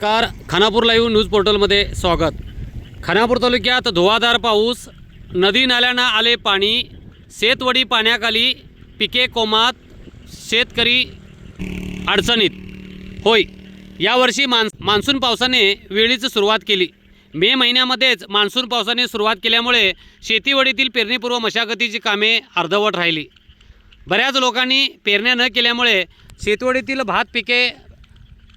नमस्कार. Khanapur live news पोर्टलमध्ये स्वागत. खानापूर तालुक्यात धुवाधार पाऊस नदी नाल्यांना आले पाणी शेतवडी पाण्याखाली पिके कोमात शेतकरी अडचणीत. होय यावर्षी मान्स मान्सून पावसाने वेळीच सुरुवात केली. मे महिन्यामध्येच मान्सून पावसाने सुरुवात केल्यामुळे शेतीवडीतील पेरणीपूर्व मशागतीची कामे अर्धवट राहिली. बऱ्याच लोकांनी पेरण्या न केल्यामुळे शेतवडीतील भात पिके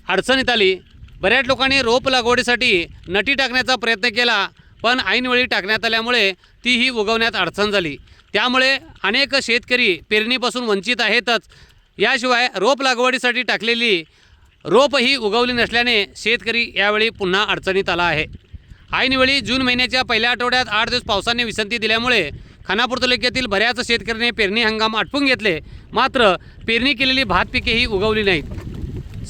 अडचणीत आली. बऱ्याच लोकांनी रोप लागवडीसाठी नटी टाकण्याचा प्रयत्न केला पण ऐनवेळी टाकण्यात आल्यामुळे तीही उगवण्यात अडचण झाली. त्यामुळे अनेक शेतकरी पेरणीपासून वंचित आहेतच. याशिवाय रोप लागवडीसाठी टाकलेली रोप ही उगवली नसल्याने शेतकरी यावेळी पुन्हा अडचणीत आला आहे. ऐनवेळी जून महिन्याच्या पहिल्या आठवड्यात आठ दिवस पावसाने विसंती दिल्यामुळे खानापूर तालुक्यातील बऱ्याच शेतकऱ्यांनी पेरणी हंगाम आटपून घेतले मात्र पेरणी केलेली भात पिके ही उगवली नाहीत.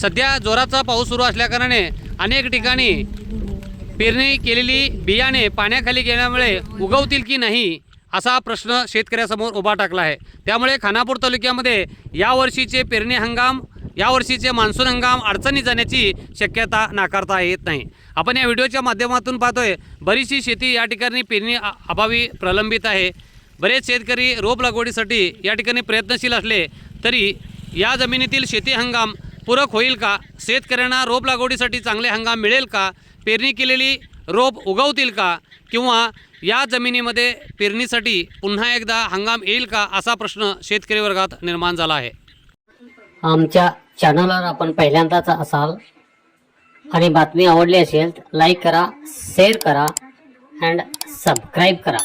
सध्या जोराचा पाऊस सुरू असल्याकारणाने अनेक ठिकाणी पेरणी केलेली बियाणे पाण्याखाली गेल्यामुळे उगवतील की नाही असा प्रश्न शेतकऱ्यासमोर उभा टाकला आहे. त्यामुळे खानापूर तालुक्यामध्ये यावर्षीचे पेरणी हंगाम यावर्षीचे मान्सून हंगाम अडचणी जाण्याची शक्यता नाकारता येत नाही. आपण या व्हिडिओच्या माध्यमातून पाहतोय बरीचशी शेती या ठिकाणी पेरणी अभावी प्रलंबित आहे. बरेच शेतकरी रोप लागवडीसाठी या ठिकाणी प्रयत्नशील असले तरी या जमिनीतील शेती हंगाम पूरक होईल का? शेतकऱ्यांना रोप लागवडीसाठी चांगले हंगाम मिळेल का? पेरणी केलेली रोप उगवतील का? किंवा या जमिनीमध्ये पेरणीसाठी पुन्हा एकदा हंगाम येईल का? असा प्रश्न शेतकरी वर्गात निर्माण झाला आहे. आमच्या चॅनलवर आपण पहिल्यांदाच असाल आणि बातमी आवडली असेल तर लाईक करा शेअर करा अँड सबस्क्राईब करा.